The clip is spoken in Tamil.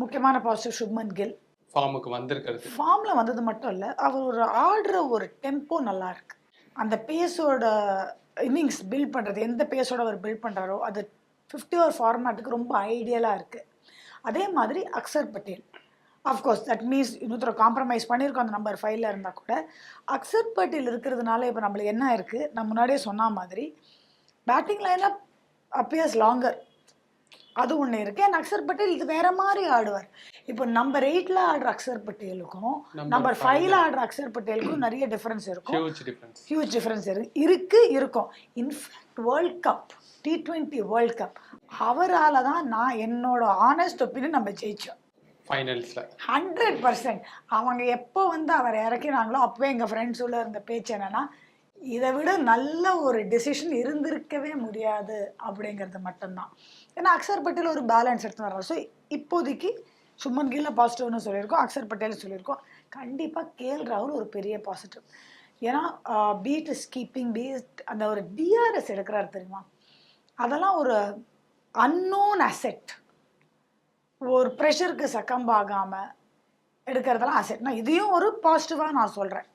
முக்கியமான பாசிட்டிவ் சுப்மன் கில் ஃபார்முக்கு வந்திருக்கிறது. ஃபார்மில் வந்தது மட்டும் இல்லை அவர் ஒரு ஆடுற ஒரு டெம்போ நல்லா இருக்கு. அந்த பேஸோட இன்னிங்ஸ் பில்ட் பண்ணுறது எந்த பேஸோட அவர் பில்ட் பண்ணுறாரோ அது ஃபிஃப்டி ஓவர் ஃபார்மேட்டுக்கு ரொம்ப ஐடியலாக இருக்குது அதே மாதிரி Axar Patel of course that means இன்னொருத்தர compromise பண்ணியிருக்கோம் அந்த நம்பர் ஃபைவ்ல இருந்தால் கூட. அக்சர் பட்டேல் இருக்கிறதுனால இப்போ நம்மளுக்கு என்ன இருக்குது நான் முன்னாடியே சொன்ன மாதிரி பேட்டிங் லைனாக அப்பியர்ஸ் லாங்கர் அது ஒன்று இருக்கு. அண்ட் அக்சர் பட்டேல் இது வேற மாதிரி ஆடுவார். இப்போ நம்பர் எயிட்ல ஆடுற அக்சர் பட்டேலுக்கும் நம்பர் ஃபைவ்ல ஆடுற அக்சர் பட்டேலுக்கும் நிறைய டிஃபரன்ஸ் இருக்கும். ஹியூஜ் டிஃபரன்ஸ் இருக்கு இருக்கு இருக்கும். In fact world cup T twenty world cup அவரால் தான் நான் என்னோட ஆனஸ்ட் ஒப்பீனியன் நம்ம ஜெயிச்சோம். ஃபைனல்ஸ்ல ஹண்ட்ரட் பர்சன்ட் அவங்க எப்போ வந்து அவர் இறக்கினாங்களோ அப்போ எங்கள் ஃப்ரெண்ட்ஸ் உள்ள இருந்த பேச்சு என்னன்னா இதை விட நல்ல ஒரு டெசிஷன் இருந்திருக்கவே முடியாது அப்படிங்கிறது மட்டும்தான். ஏன்னா அக்சர் பட்டேல் ஒரு பேலன்ஸ் எடுத்து வர்றாரு. ஸோ இப்போதைக்கு சுமன் கில்ல பாசிட்டிவ்னு சொல்லியிருக்கோம் அக்சர் பட்டேல் சொல்லியிருக்கோம். கண்டிப்பாக கேஎல் ராகுல் ஒரு பெரிய பாசிட்டிவ் ஏன்னா பீட் இஸ் கீப்பிங் பீட் அந்த ஒரு டிஆர்எஸ் எடுக்கிறாரு தெரியுமா? அதெல்லாம் ஒரு அன்னோன் அசெட் ஒரு ப்ரெஷருக்கு சக்கம்பாகாமல் எடுக்கிறதெல்லாம் அசெட் நான் இதையும் ஒரு பாசிட்டிவாக நான் சொல்கிறேன்